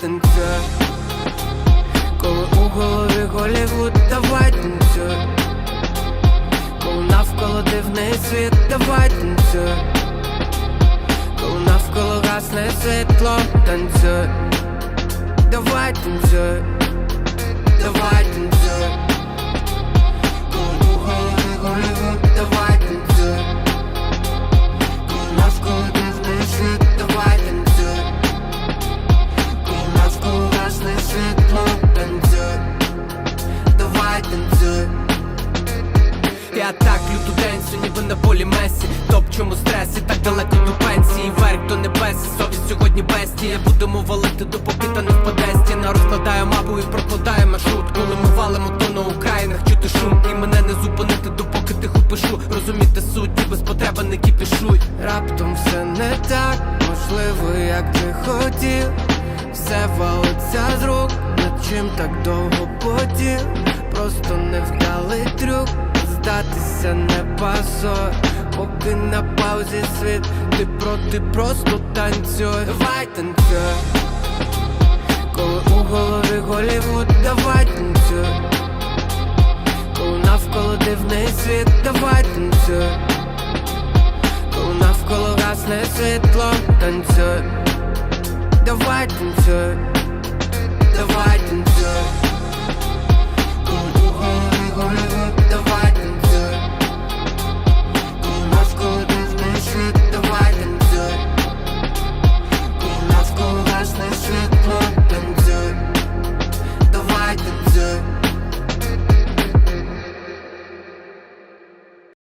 танцюй Коли у голові Голівуд, давай танцюй Коли навколо дивний світ, давай танцюй Коли навколо гасне світло, танцюй Давай танцюй я так люблю денсю, ніби на полі Месі. Топчому стресі, так далеко до пенсії. Вверх до небес, совість сьогодні бестія Будемо валити, допоки та не впаде стіна Розкладаю мапу і прокладаю маршрут. Коли ми валимо, то на Українах чути шум. І мене не зупинити, допоки тихо пишу. Розуміти суть, без потреби не кіпішуй Раптом все не так, можливо, як ти хотів. Все валиться з рук, над чим так довго потів. Просто невдалий трюк здатися не пасо Поки на паузі світ, ти проти просто танцюй. Давай танцюй. Коли у голові Голівуд, давай танцюй. Коли навколо дивний світ, давай танцюй. Коли навколо гасне світло, танцюй. Давай танцюй. Давай танцюй